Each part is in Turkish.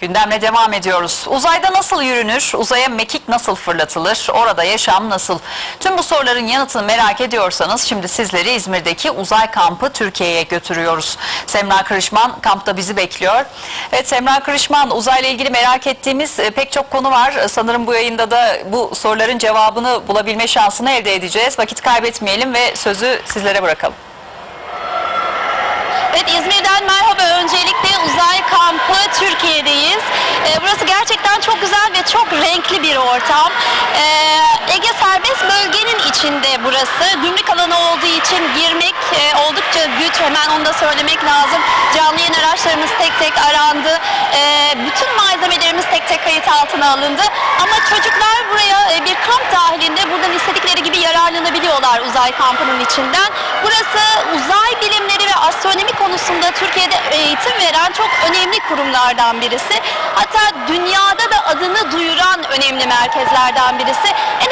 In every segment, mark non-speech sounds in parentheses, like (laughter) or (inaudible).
Gündemle devam ediyoruz. Uzayda nasıl yürünür? Uzaya mekik nasıl fırlatılır? Orada yaşam nasıl? Tüm bu soruların yanıtını merak ediyorsanız şimdi sizleri İzmir'deki uzay kampı Türkiye'ye götürüyoruz. Semra Kırışman kampta bizi bekliyor. Evet Semra Kırışman uzayla ilgili merak ettiğimiz e, pek çok konu var. E, Sanırım bu yayında da bu soruların cevabını bulabilme şansını elde edeceğiz. Vakit kaybetmeyelim ve sözü sizlere bırakalım. Evet İzmir'den merhaba. Öncelikle uzay kampı Ee, burası gerçekten çok güzel ve çok renkli bir ortam. Ee, Ege serbest bölgenin içinde burası. Gümrük alanı olduğu için girmek e, oldukça güç. Hemen onu da söylemek lazım. Canlı yayın araçlarımız tek tek arandı. Ee, bütün malzemelerimiz tek tek kayıt altına alındı. Ama çocuklar buraya e, bir kamp dahilinde buradan istedikleri gibi yararlanabiliyorlar uzay kampının içinden. Burası uzay bilimleri ve astronomi konusunda Türkiye'de eğitim veren çok önemli kurumlardan birisi. Hatta dünyada da adını duyuran önemli merkezlerden birisi.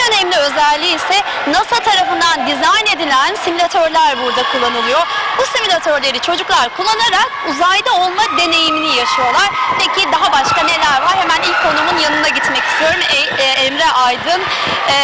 En önemli özelliği ise NASA tarafından dizayn edilen simülatörler burada kullanılıyor. Bu simülatörleri çocuklar kullanarak uzayda olma deneyimini yaşıyorlar. Peki daha başka neler var? Hemen ilk konumun yanına gitmek istiyorum. E- e, Emre Aydın, e,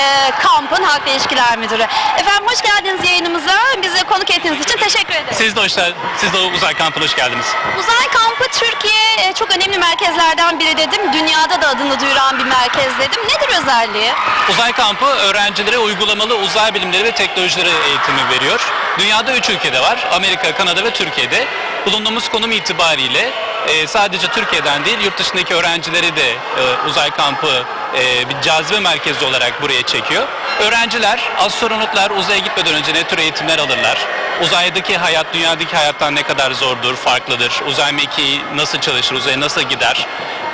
kampın halkla ilişkiler müdürü. Efendim hoş geldiniz yayınımıza. Bize konuk ettiğiniz için teşekkür ederim. Siz de hoş, siz de uzay kampına hoş geldiniz. Uzay kampı Türkiye e, çok önemli merkezlerden biri dedim. Dünyada da adını duyuran bir merkez dedim. Nedir özelliği? Uzay kampı öğrencilere uygulamalı uzay bilimleri ve teknolojileri eğitimi veriyor. Dünyada 3 ülkede var. Amerika, Kanada ve Türkiye'de. Bulunduğumuz konum itibariyle e, sadece Türkiye'den değil yurt dışındaki öğrencileri de e, uzay kampı e, bir cazibe merkezi olarak buraya çekiyor. Öğrenciler, astronotlar uzaya gitmeden önce ne tür eğitimler alırlar? Uzaydaki hayat dünyadaki hayattan ne kadar zordur, farklıdır? Uzay mekiği nasıl çalışır, uzaya nasıl gider?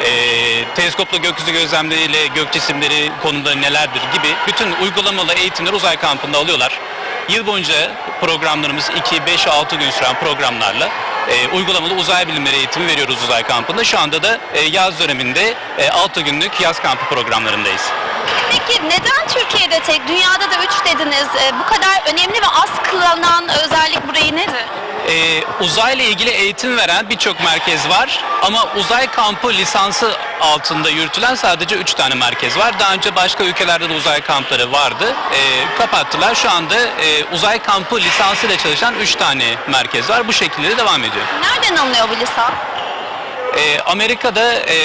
E, teleskopla gökyüzü gözlemleriyle gök cisimleri konuları nelerdir gibi bütün uygulamalı eğitimleri uzay kampında alıyorlar. Yıl boyunca programlarımız 2, 5, 6 gün süren programlarla e, uygulamalı uzay bilimleri eğitimi veriyoruz uzay kampında. Şu anda da e, yaz döneminde e, 6 günlük yaz kampı programlarındayız. Peki neden Türkiye'de tek, dünyada da üç dediniz? E, bu kadar önemli ve az kılanan özellik burayı nedir? Ee, uzayla ilgili eğitim veren birçok merkez var ama uzay kampı lisansı altında yürütülen sadece 3 tane merkez var. Daha önce başka ülkelerde de uzay kampları vardı. Ee, kapattılar. Şu anda e, uzay kampı lisansıyla çalışan 3 tane merkez var. Bu şekilde de devam ediyor. Nereden alınıyor bu lisans? Ee, Amerika'da e,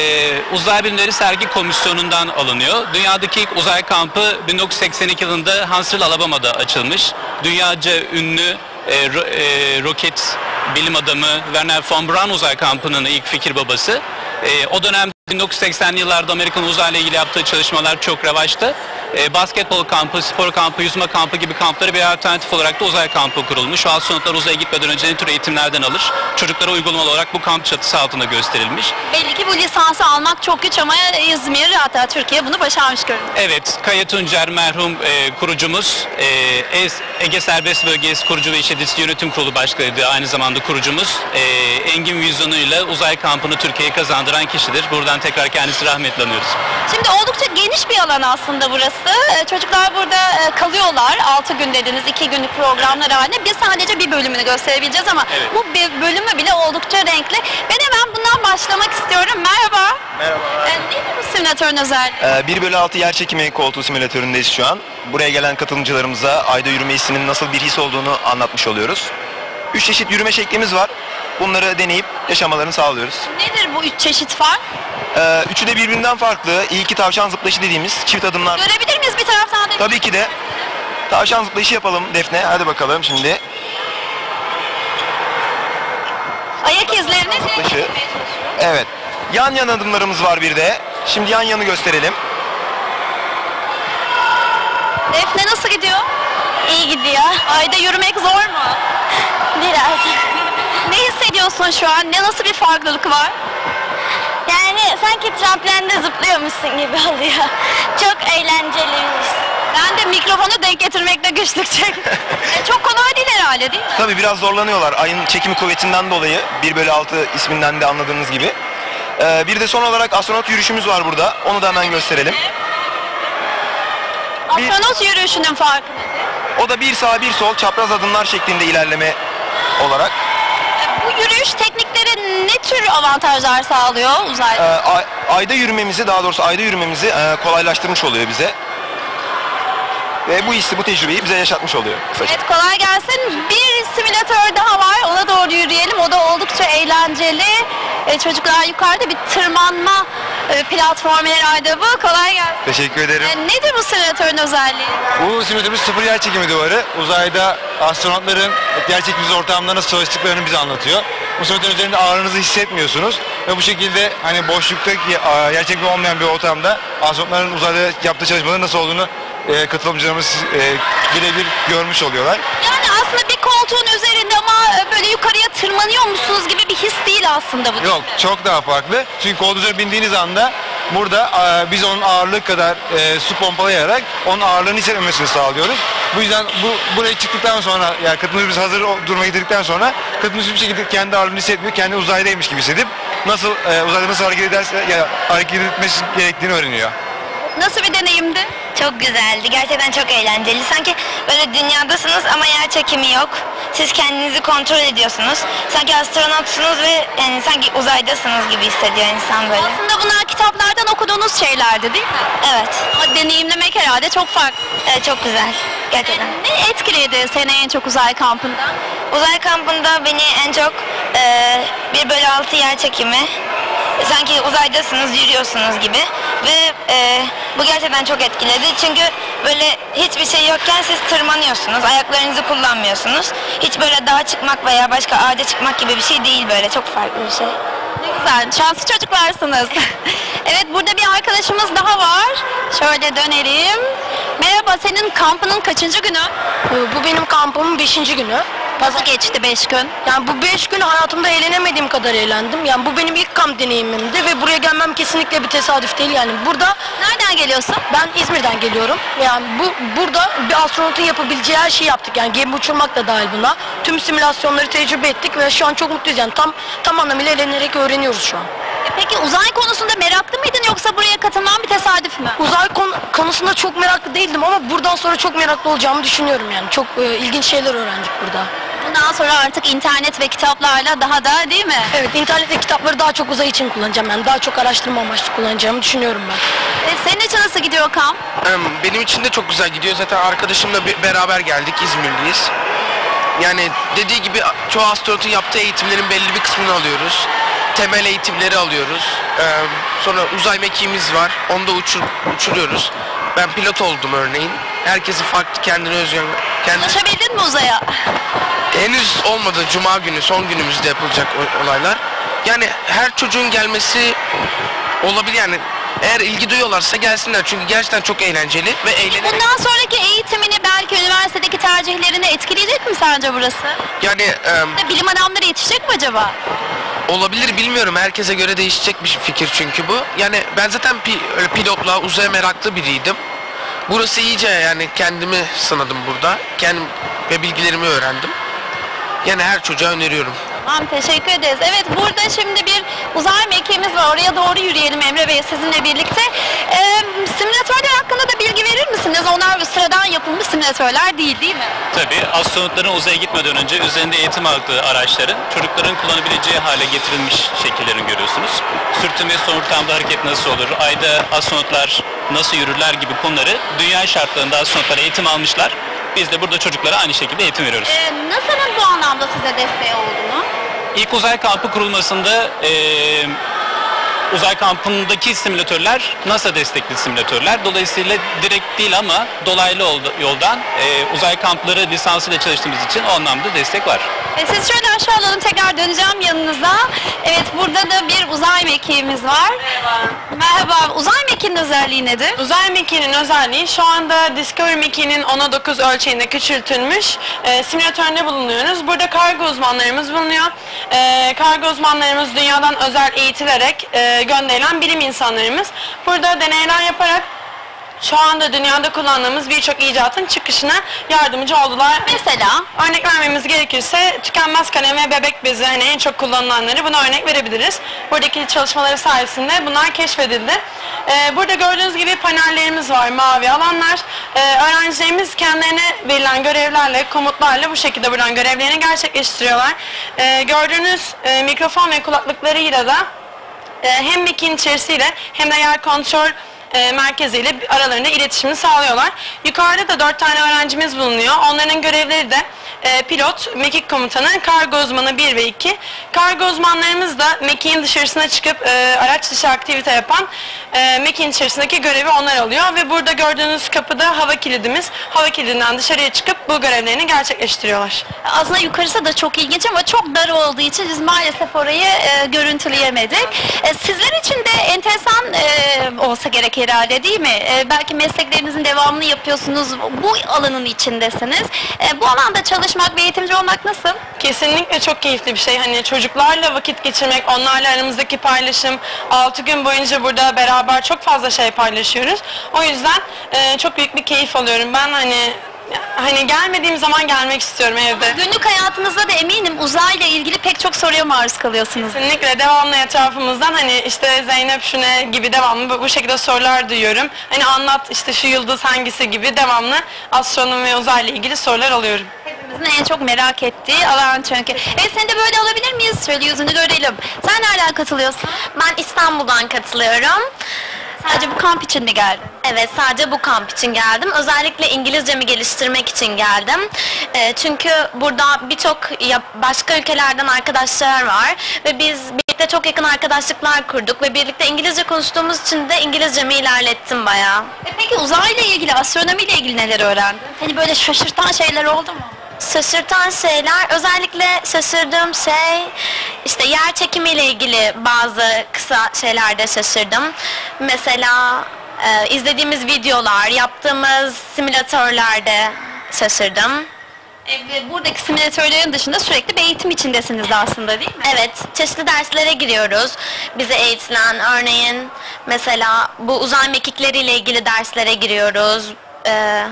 Uzay Bilimleri Sergi Komisyonu'ndan alınıyor. Dünyadaki ilk uzay kampı 1982 yılında Huntsville, Alabama'da açılmış. Dünyaca ünlü e, ro- e, roket bilim adamı Werner von Braun uzay kampının ilk fikir babası. E, o dönem 1980'li yıllarda Amerikan uzayla ilgili yaptığı çalışmalar çok revaçta. E, basketbol kampı, spor kampı, yüzme kampı gibi kampları bir alternatif olarak da uzay kampı kurulmuş. Astronotlar uzaya gitmeden önce ne tür eğitimlerden alır? Çocuklara uygulamalı olarak bu kamp çatısı altında gösterilmiş. Belli ki bu lisansı almak çok güç ama İzmir hatta Türkiye bunu başarmış görünüyor. Evet, Kaya Tuncer merhum e, kurucumuz, e, Ege Serbest Bölgesi Kurucu ve İşleticisi Yönetim Kurulu Başkanıydı aynı zamanda kurucumuz. E, engin vizyonuyla uzay kampını Türkiye'ye kazandıran kişidir. Buradan tekrar kendisi rahmetle anıyoruz. Şimdi oldukça geniş bir alan aslında burası. Ee, Çocuklar burada e, kalıyorlar. 6 gün dediniz, 2 günlük programlar haline. Biz sadece bir bölümünü gösterebileceğiz ama Evet. bu bir bölümü bile oldukça renkli. Ben hemen bundan başlamak istiyorum. Merhaba. Merhaba. Ee, nedir bu simülatörün özelliği? Ee, 1 bölü 6 yer çekimi koltuğu simülatöründeyiz şu an. Buraya gelen katılımcılarımıza ayda yürüme hissinin nasıl bir his olduğunu anlatmış oluyoruz. 3 çeşit yürüme şeklimiz var. Bunları deneyip yaşamalarını sağlıyoruz. Nedir bu üç çeşit fark? Ee, üçü de birbirinden farklı. İlki tavşan zıplayışı dediğimiz çift adımlar. Görebilir miyiz bir taraftan da? Tabii ki de. Tavşan zıplayışı yapalım Defne. Hadi bakalım şimdi. Ayak izlerini Zıplayışı. Evet. Yan yan adımlarımız var bir de. Şimdi yan yanı gösterelim. Defne nasıl gidiyor? İyi gidiyor. Ayda yürümek zor mu? Biraz. ne hissediyorsun şu an? Ne nasıl bir farklılık var? Yani sanki tramplende zıplıyormuşsun gibi oluyor. Çok eğlenceli bir his. Ben de mikrofonu denk getirmekte güçlük çektim. (laughs) E, Çok kolay değil herhalde değil mi? Tabii biraz zorlanıyorlar. Ayın çekimi kuvvetinden dolayı 1 bölü 6 isminden de anladığınız gibi. Ee, bir de son olarak astronot yürüyüşümüz var burada. Onu da hemen gösterelim. Bir- Astronot yürüyüşünün farkı nedir? O da bir sağ bir sol çapraz adımlar şeklinde ilerleme olarak. E, Bu yürüyüş teknikleri ne tür avantajlar sağlıyor uzay? Ee, ay- ayda yürümemizi daha doğrusu ayda yürümemizi e, kolaylaştırmış oluyor bize. Ve bu hissi, bu tecrübeyi bize yaşatmış oluyor. kısaca. Evet kolay gelsin. Bir simülatör daha var. Ona doğru yürüyelim. O da oldukça eğlenceli. E, çocuklar yukarıda bir tırmanma e, platformu herhalde bu. Kolay gelsin. Teşekkür ederim. E, nedir bu simülatörün özelliği? Bu simülatörümüz sıfır yer çekimi duvarı. Uzayda astronotların yer çekimi ortamında nasıl çalıştıklarını bize anlatıyor. Bu simülatör üzerinde ağırlığınızı hissetmiyorsunuz. Ve bu şekilde hani boşluktaki a, yer çekimi olmayan bir ortamda astronotların uzayda yaptığı çalışmaların nasıl olduğunu e, katılımcılarımız e, birebir görmüş oluyorlar. Yani aslında bir koltuğun üzerinde ama e, böyle yukarıya tırmanıyor musunuz gibi bir his değil aslında bu. Yok çok daha farklı. Çünkü üzerine bindiğiniz anda burada e, biz onun ağırlığı kadar e, su pompalayarak onun ağırlığını hissetmemesini sağlıyoruz. Bu yüzden bu buraya çıktıktan sonra yani katılımcımız hazır duruma getirdikten sonra katılımcı bir şekilde kendi ağırlığını hissetmiyor. Kendi uzaydaymış gibi hissedip nasıl e, uzayda nasıl hareket ederse ya, hareket etmesi gerektiğini öğreniyor. Nasıl bir deneyimdi? Çok güzeldi. Gerçekten çok eğlenceli. Sanki böyle dünyadasınız ama yer çekimi yok. Siz kendinizi kontrol ediyorsunuz. Sanki astronotsunuz ve yani sanki uzaydasınız gibi hissediyor insan böyle. Aslında bunlar kitaplardan okuduğunuz şeylerdi değil mi? Evet. Ama deneyimlemek herhalde çok farklı. Evet çok güzel. Gerçekten. Ne etkiledi seni en çok uzay kampında? Uzay kampında beni en çok e, 1 bölü 6 yer çekimi sanki uzaydasınız yürüyorsunuz gibi ve e, bu gerçekten çok etkiledi çünkü böyle hiçbir şey yokken siz tırmanıyorsunuz ayaklarınızı kullanmıyorsunuz hiç böyle dağa çıkmak veya başka ağaca çıkmak gibi bir şey değil böyle çok farklı bir şey. Ne güzel, şanslı çocuklarsınız. (laughs) evet, burada bir arkadaşımız daha var. Şöyle dönelim. Merhaba, senin kampının kaçıncı günü? Bu benim kampımın 5. günü. Nasıl geçti 5 gün? Yani bu 5 gün hayatımda eğlenemediğim kadar eğlendim. Yani bu benim ilk kamp deneyimimdi ve buraya gelmem kesinlikle bir tesadüf değil. Yani burada Nereden geliyorsun? ben İzmir'den geliyorum. Yani bu burada bir astronotun yapabileceği her şeyi yaptık. Yani gemi uçurmak da dahil buna. Tüm simülasyonları tecrübe ettik ve şu an çok mutluyuz. Yani tam tam anlamıyla eğlenerek öğreniyoruz şu an. E Peki uzay konusunda meraklı mıydın yoksa buraya katılman bir tesadüf mü? Uzay kon- konusunda çok meraklı değildim ama buradan sonra çok meraklı olacağımı düşünüyorum yani. Çok e, ilginç şeyler öğrendik burada. Bundan sonra artık internet ve kitaplarla daha da değil mi? Evet, internet ve kitapları daha çok uzay için kullanacağım. Yani daha çok araştırma amaçlı kullanacağımı düşünüyorum ben. E, senin için nasıl gidiyor kamp? Em, Benim için de çok güzel gidiyor. Zaten arkadaşımla beraber geldik. İzmirliyiz. Yani dediği gibi çoğu astronotun yaptığı eğitimlerin belli bir kısmını alıyoruz. Temel eğitimleri alıyoruz. Em, Sonra uzay mekiğimiz var. Onu da uçur, uçuruyoruz. Ben pilot oldum örneğin. Herkesi farklı kendine özgün. Kendi... Ulaşabildin mi uzaya? Henüz olmadı. Cuma günü son günümüzde yapılacak olaylar. Yani her çocuğun gelmesi olabilir yani. Eğer ilgi duyuyorlarsa gelsinler çünkü gerçekten çok eğlenceli ve eğlenerek Bundan sonraki eğitimini belki üniversitedeki tercihlerini etkileyecek mi sence burası? yani em, Bilim adamları yetişecek mi acaba? olabilir bilmiyorum herkese göre değişecek bir fikir çünkü bu. Yani ben zaten pi- pilotla uzaya meraklı biriydim. Burası iyice yani kendimi sınadım burada. Kendim ve bilgilerimi öğrendim. Yani her çocuğa öneriyorum. Tamam teşekkür ederiz. Evet burada şimdi bir uzay mekiğimiz var. Oraya doğru yürüyelim Emre Bey sizinle birlikte. Ee, simülatörler hakkında da bilgi verir misiniz? Onlar sıradan yapılmış simülatörler değil değil mi? Tabii astronotların uzaya gitmeden önce üzerinde eğitim aldığı araçların çocukların kullanabileceği hale getirilmiş şekillerini görüyorsunuz. Sürtünme ortamda hareket nasıl olur, ayda astronotlar nasıl yürürler gibi konuları dünya şartlarında astronotlar eğitim almışlar. Biz de burada çocuklara aynı şekilde eğitim veriyoruz. Ee, NASA'nın bu anlamda size desteği oldu mu? İlk uzay kampı kurulmasında eee, uzay kampındaki simülatörler NASA destekli simülatörler. Dolayısıyla direkt değil ama dolaylı yoldan eee, uzay kampları lisansıyla çalıştığımız için o anlamda destek var. E, siz şöyle aşağı alalım tekrar döneceğim yanınıza. Evet burada da bir uzay mekiğimiz var. Merhaba. Uzay mekiğinin özelliği nedir? Uzay mekiğinin özelliği şu anda Discovery mekiğinin 10'a 9 ölçeğinde küçültülmüş e, simülatöründe bulunuyoruz. Burada kargo uzmanlarımız bulunuyor. E, kargo uzmanlarımız dünyadan özel eğitilerek e, gönderilen bilim insanlarımız. Burada deneyler yaparak şu anda dünyada kullandığımız birçok icatın çıkışına yardımcı oldular. Mesela Örnek vermemiz gerekirse tükenmez kalem ve bebek bezi hani en çok kullanılanları buna örnek verebiliriz. Buradaki çalışmaları sayesinde bunlar keşfedildi. Ee, burada gördüğünüz gibi panellerimiz var, mavi alanlar. Ee, öğrencilerimiz kendilerine verilen görevlerle, komutlarla bu şekilde buradan görevlerini gerçekleştiriyorlar. Ee, gördüğünüz e, mikrofon ve kulaklıklarıyla da hem mekin içerisiyle hem de yer kontrol e, merkeziyle aralarında iletişimi sağlıyorlar. Yukarıda da dört tane öğrencimiz bulunuyor. Onların görevleri de e, pilot, mekik komutanı, kargo uzmanı 1 ve 2. Kargo uzmanlarımız da mekiğin dışarısına çıkıp e, araç dışı aktivite yapan e, mekiğin içerisindeki görevi onlar alıyor ve burada gördüğünüz kapıda hava kilidimiz. Hava kilidinden dışarıya çıkıp bu görevlerini gerçekleştiriyorlar. aslında yukarısı da çok ilginç ama çok dar olduğu için biz maalesef orayı e, görüntüleyemedik. E, sizler için de enteresan e, olsa gerek herhalde değil mi? E, belki mesleklerinizin devamını yapıyorsunuz, bu alanın içindesiniz. E, bu alanda çalışmak ve eğitimci olmak nasıl? Kesinlikle çok keyifli bir şey. Hani çocuklarla vakit geçirmek, onlarla aramızdaki paylaşım. 6 gün boyunca burada beraber çok fazla şey paylaşıyoruz. O yüzden e, çok büyük bir keyif alıyorum. Ben hani hani gelmediğim zaman gelmek istiyorum evde. Günlük hayatınızda da eminim uzayla ilgili pek çok soruya maruz kalıyorsunuz. Kesinlikle devamlı etrafımızdan hani işte Zeynep şu ne gibi devamlı bu, bu şekilde sorular duyuyorum. Hani anlat işte şu yıldız hangisi gibi devamlı astronomi ve uzayla ilgili sorular alıyorum. Hepimizin en çok merak ettiği alan çünkü. Evet seni de böyle alabilir miyiz? Şöyle yüzünü görelim. Sen nereden katılıyorsun? Ben İstanbul'dan katılıyorum. Sadece bu kamp için mi geldin? Evet sadece bu kamp için geldim. Özellikle İngilizcemi geliştirmek için geldim. Ee, çünkü burada birçok başka ülkelerden arkadaşlar var ve biz birlikte çok yakın arkadaşlıklar kurduk ve birlikte İngilizce konuştuğumuz için de İngilizcemi ilerlettim bayağı. E peki uzayla ilgili, astronomiyle ilgili neler öğrendin? Seni böyle şaşırtan şeyler oldu mu? Şaşırtan şeyler, özellikle şaşırdığım şey işte yer çekimiyle ilgili bazı kısa şeylerde şaşırdım. Mesela e, izlediğimiz videolar, yaptığımız simülatörlerde şaşırdım. E, buradaki simülatörlerin dışında sürekli bir eğitim içindesiniz aslında değil mi? Evet, çeşitli derslere giriyoruz. Bize eğitilen örneğin mesela bu uzay mekikleriyle ilgili derslere giriyoruz. Ee,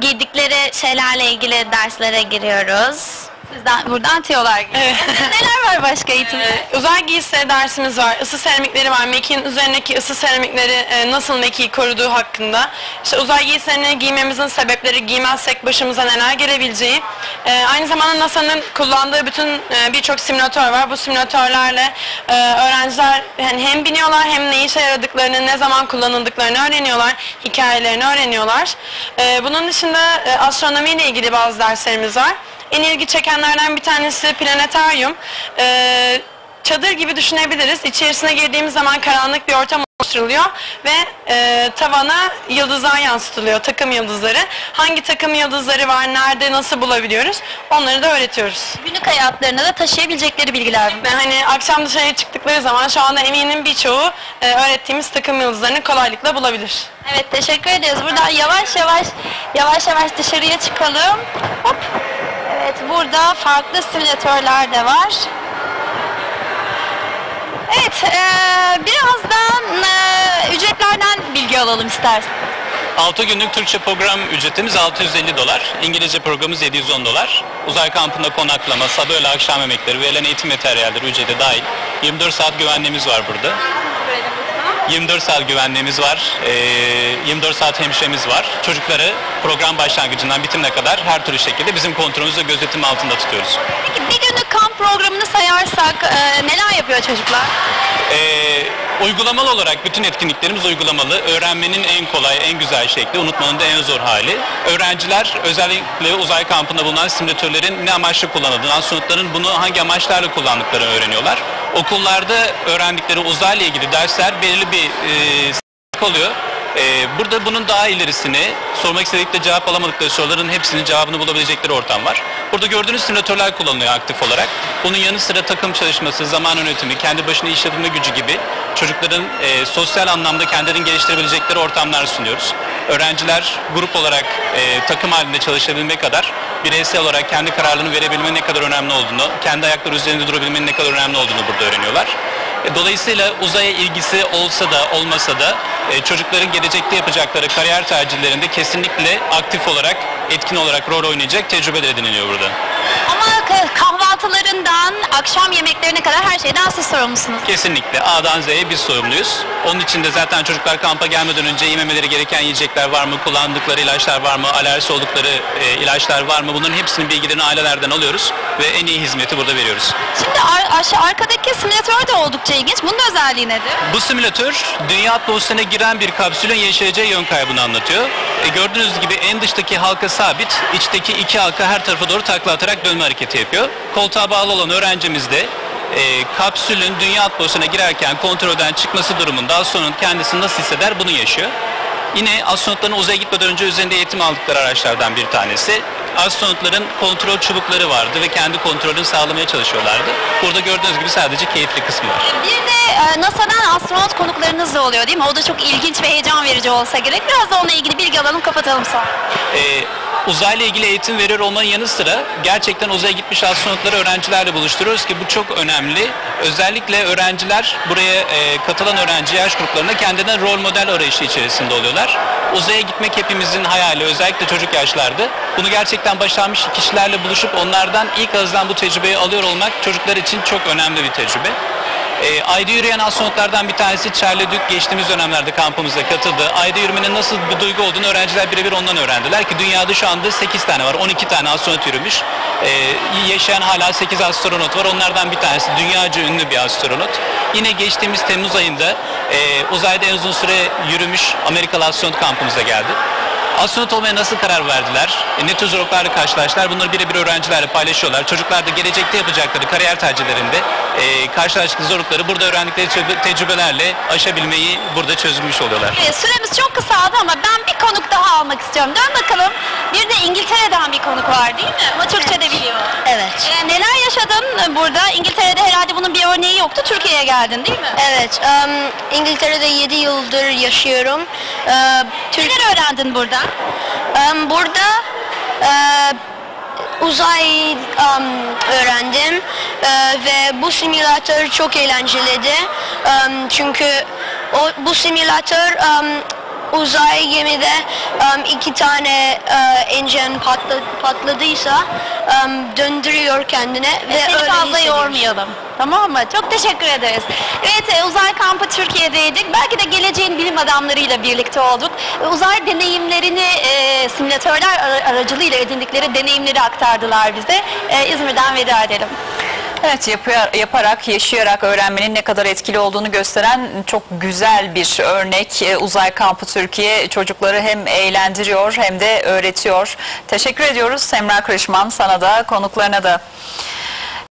giydikleri şeylerle ilgili derslere giriyoruz. Sizden buradan tiyolar gibi. Neler var başka eğitimde? Ee, uzay giysi dersimiz var, ısı seramikleri var, mekiğin üzerindeki ısı seramikleri e, nasıl mekiği koruduğu hakkında. İşte uzay giysilerini giymemizin sebepleri, giymezsek başımıza neler gelebileceği. E, aynı zamanda NASA'nın kullandığı bütün e, birçok simülatör var. Bu simülatörlerle e, öğrenciler yani hem biniyorlar hem ne işe yaradıklarını, ne zaman kullanıldıklarını öğreniyorlar, hikayelerini öğreniyorlar. E, bunun dışında e, astronomiyle ilgili bazı derslerimiz var. En ilgi çekenlerden bir tanesi planetaryum. Ee, çadır gibi düşünebiliriz. İçerisine girdiğimiz zaman karanlık bir ortam oluşturuluyor ve e, tavana yıldızlar yansıtılıyor, takım yıldızları. Hangi takım yıldızları var, nerede, nasıl bulabiliyoruz onları da öğretiyoruz. Günlük hayatlarına da taşıyabilecekleri bilgiler? Ve hani akşam dışarıya çıktıkları zaman şu anda eminim birçoğu e, öğrettiğimiz takım yıldızlarını kolaylıkla bulabilir. Evet teşekkür ediyoruz. Buradan yavaş yavaş yavaş yavaş dışarıya çıkalım. Hop. Evet burada farklı simülatörler de var. Evet eee, birazdan eee, ücretlerden bilgi alalım istersen. 6 günlük Türkçe program ücretimiz 650 dolar. İngilizce programımız 710 dolar. Uzay kampında konaklama, sabah öğle akşam yemekleri, verilen eğitim materyalleri ücrete dahil. 24 saat güvenliğimiz var burada. 24 saat güvenliğimiz var. Ee, 24 saat hemşiremiz var. Çocukları program başlangıcından bitimine kadar her türlü şekilde bizim kontrolümüz ve gözetim altında tutuyoruz. Peki bir günlük kamp programını sayarsak eee, neler yapıyor çocuklar? Ee, uygulamalı olarak bütün etkinliklerimiz uygulamalı. Öğrenmenin en kolay, en güzel şekli, unutmanın da en zor hali. Öğrenciler özellikle uzay kampında bulunan simülatörlerin ne amaçlı kullanıldığını, astronotların bunu hangi amaçlarla kullandıklarını öğreniyorlar. Okullarda öğrendikleri uzayla ilgili dersler belirli bir e, oluyor. Ee, burada bunun daha ilerisini, sormak istedikleri cevap alamadıkları soruların hepsinin cevabını bulabilecekleri ortam var. Burada gördüğünüz simülatörler kullanılıyor aktif olarak. Bunun yanı sıra takım çalışması, zaman yönetimi, kendi başına iş yapma gücü gibi çocukların e, sosyal anlamda kendilerini geliştirebilecekleri ortamlar sunuyoruz. Öğrenciler grup olarak e, takım halinde çalışabilmek kadar bireysel olarak kendi kararlarını verebilmenin ne kadar önemli olduğunu, kendi ayakları üzerinde durabilmenin ne kadar önemli olduğunu burada öğreniyorlar. E, Dolayısıyla uzaya ilgisi olsa da olmasa da e, çocukların gelecekte yapacakları kariyer tercihlerinde kesinlikle aktif olarak, etkin olarak rol oynayacak tecrübeler ediniliyor burada. Ama kahvaltılarından akşam yemeklerine kadar her şeyden siz sorumlusunuz. Kesinlikle A'dan Z'ye biz sorumluyuz. Onun için de zaten çocuklar kampa gelmeden önce yememeleri gereken yiyecekler var mı, kullandıkları ilaçlar var mı, alerjisi oldukları e, ilaçlar var mı bunların hepsinin bilgilerini ailelerden alıyoruz ve en iyi hizmeti burada veriyoruz. Şimdi ar- aşağı arkadaki simülatör de oldukça ilginç. Bunun özelliği nedir? Bu simülatör dünya atmosferine giren bir kapsülün yaşayacağı yön kaybını anlatıyor. E, gördüğünüz gibi en dıştaki halka sabit, içteki iki halka her tarafa doğru takla atarak dönme hareketi yapıyor. Koltuğa bağlı olan öğrencimiz de e, kapsülün dünya atmosferine girerken kontrolden çıkması durumunda astronot kendisini nasıl hisseder bunu yaşıyor. Yine astronotların uzaya gitmeden önce üzerinde eğitim aldıkları araçlardan bir tanesi. Astronotların kontrol çubukları vardı ve kendi kontrolünü sağlamaya çalışıyorlardı. Burada gördüğünüz gibi sadece keyifli kısmı var. Bir de e, NASA'dan astronot konuklarınız da oluyor değil mi? O da çok ilginç ve heyecan verici olsa gerek. Biraz da onunla ilgili bilgi alalım kapatalım sonra. Ee, uzayla ilgili eğitim veriyor olmanın yanı sıra gerçekten uzaya gitmiş astronotları öğrencilerle buluşturuyoruz ki bu çok önemli. Özellikle öğrenciler buraya e, katılan öğrenci yaş gruplarına kendine rol model arayışı içerisinde oluyorlar. Uzaya gitmek hepimizin hayali özellikle çocuk yaşlarda. Bunu gerçekten başarmış kişilerle buluşup onlardan ilk ağızdan bu tecrübeyi alıyor olmak çocuklar için çok önemli bir tecrübe. E, ayda yürüyen astronotlardan bir tanesi Charlie Duke geçtiğimiz dönemlerde kampımıza katıldı. Ayda yürümenin nasıl bir duygu olduğunu öğrenciler birebir ondan öğrendiler ki dünyada şu anda 8 tane var, 12 tane astronot yürümüş. E, yaşayan hala 8 astronot var. Onlardan bir tanesi dünyaca ünlü bir astronot. Yine geçtiğimiz Temmuz ayında e, uzayda en uzun süre yürümüş Amerikalı astronot kampımıza geldi. Astronot olmaya nasıl karar verdiler? E, ne tür zorluklarla karşılaştılar? Bunları birebir öğrencilerle paylaşıyorlar. Çocuklar da gelecekte yapacakları kariyer tercihlerinde e, karşılaştıkları zorlukları burada öğrendikleri tecrübe- tecrübelerle aşabilmeyi burada çözmüş oluyorlar. Süremiz çok kısaldı ama ben bir konuk daha almak istiyorum. Dön bakalım. Bir de İngiltere'den bir konuk var değil mi? Ama Türkçe de biliyor. Evet. Ee, neler yaşadın burada? İngiltere'de herhalde bunun bir örneği yoktu. Türkiye'ye geldin değil mi? Evet. em, İngiltere'de 7 yıldır yaşıyorum. Ee, Türk, Neler öğrendin burada? em, burada e, uzay em, öğrendim Ee, ve bu simülatör çok eğlenceliydi. Em, çünkü o bu simülatör em, uzay gemide em, iki tane e, engine patla, patladıysa em, döndürüyor kendine ve Seni öyle fazla yormayalım. Tamam mı? Çok teşekkür ederiz. Evet, e, uzay kampı Türkiye'deydik. Belki de geleceğin bilim adamlarıyla birlikte olduk. E, Uzay deneyimlerini e, simülatörler ara- aracılığıyla edindikleri deneyimleri aktardılar bize. E, İzmir'den veda edelim. Evet yaparak, yaşayarak öğrenmenin ne kadar etkili olduğunu gösteren çok güzel bir örnek. Ee, Uzay Kampı Türkiye çocukları hem eğlendiriyor hem de öğretiyor. Teşekkür ediyoruz Semra Kırışman sana da konuklarına da.